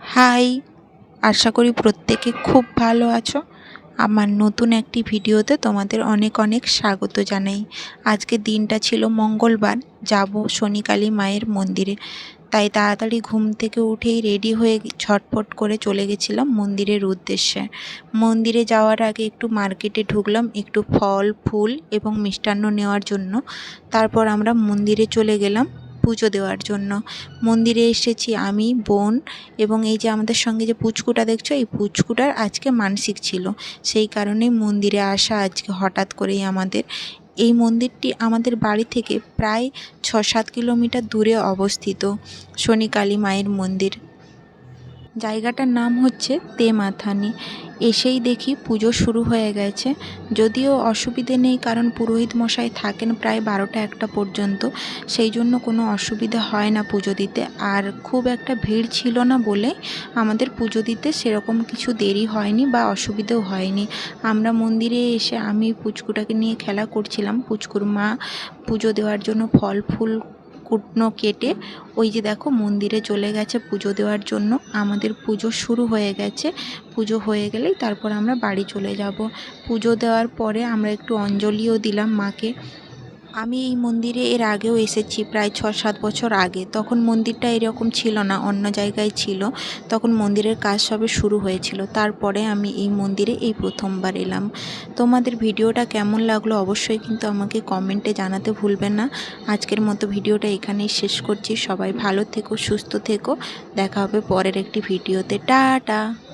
High, আশা করি প্রত্যেকে খুব ভালো আছো। আমার নতুন একটি ভিডিওতে তোমাদের অনেক অনেক স্বাগত জানাই। আজকে দিনটা ছিল মঙ্গলবার, যাব শনিকালী মায়ের মন্দিরে। তাই তাড়াতাড়ি ঘুম থেকে উঠেই রেডি হয়ে ছটফট করে চলে গেছিলাম মন্দিরের উদ্দেশ্যে। মন্দিরে যাওয়ার আগে একটু মার্কেটে ঢুকলাম, একটু ফল, ফুল এবং মিষ্টান্ন নেওয়ার জন্য। তারপর আমরা মন্দিরে চলে গেলাম। পুজো দেওয়ার জন্য। মন্দিরে এসেছি আমি, বোন এবং এই যে আমাদের সঙ্গে যে পুচকুটা দেখছ, এই পুচকুটার আজকে মানসিক ছিল। সেই কারণেই মন্দিরে আসা আজকে হঠাৎ করেই আমাদের। এই মন্দিরটি আমাদের বাড়ি থেকে প্রায় ছ সাত কিলোমিটার দূরে অবস্থিত শনি কালী মায়ের মন্দির। জায়গাটার নাম হচ্ছে তেমাথানি। এসেই দেখি পুজো শুরু হয়ে গেছে। যদিও অসুবিধে নেই, কারণ পুরোহিত মশাই থাকেন প্রায় বারোটা একটা পর্যন্ত। সেই জন্য কোনো অসুবিধা হয় না পুজো দিতে। আর খুব একটা ভিড় ছিল না বলে আমাদের পুজো দিতে সেরকম কিছু দেরি হয়নি বা অসুবিধেও হয়নি। আমরা মন্দিরে এসে আমি পুচকুটাকে নিয়ে খেলা করছিলাম। পুচকুর মা পুজো দেওয়ার জন্য ফল ফুল কুটনো কেটে ওই যে দেখো মন্দিরে চলে গেছে পুজো দেওয়ার জন্য। আমাদের পুজো শুরু হয়ে গেছে। পুজো হয়ে গেলেই তারপর আমরা বাড়ি চলে যাব। পুজো দেওয়ার পরে আমরা একটু অঞ্জলিও দিলাম মাকে। আমি এই মন্দিরে এর আগেও এসেছি প্রায় ছ সাত বছর আগে। তখন মন্দিরটা এরকম ছিল না, অন্য জায়গায় ছিল। তখন মন্দিরের কাজ সবে শুরু হয়েছিল। তারপরে আমি এই মন্দিরে এই প্রথমবার এলাম। তোমাদের ভিডিওটা কেমন লাগল অবশ্যই কিন্তু আমাকে কমেন্টে জানাতে ভুলবেন না। আজকের মতো ভিডিওটা এখানেই শেষ করছি। সবাই ভালো থেকো, সুস্থ থেকো। দেখা হবে পরের একটি ভিডিওতে। টাটা!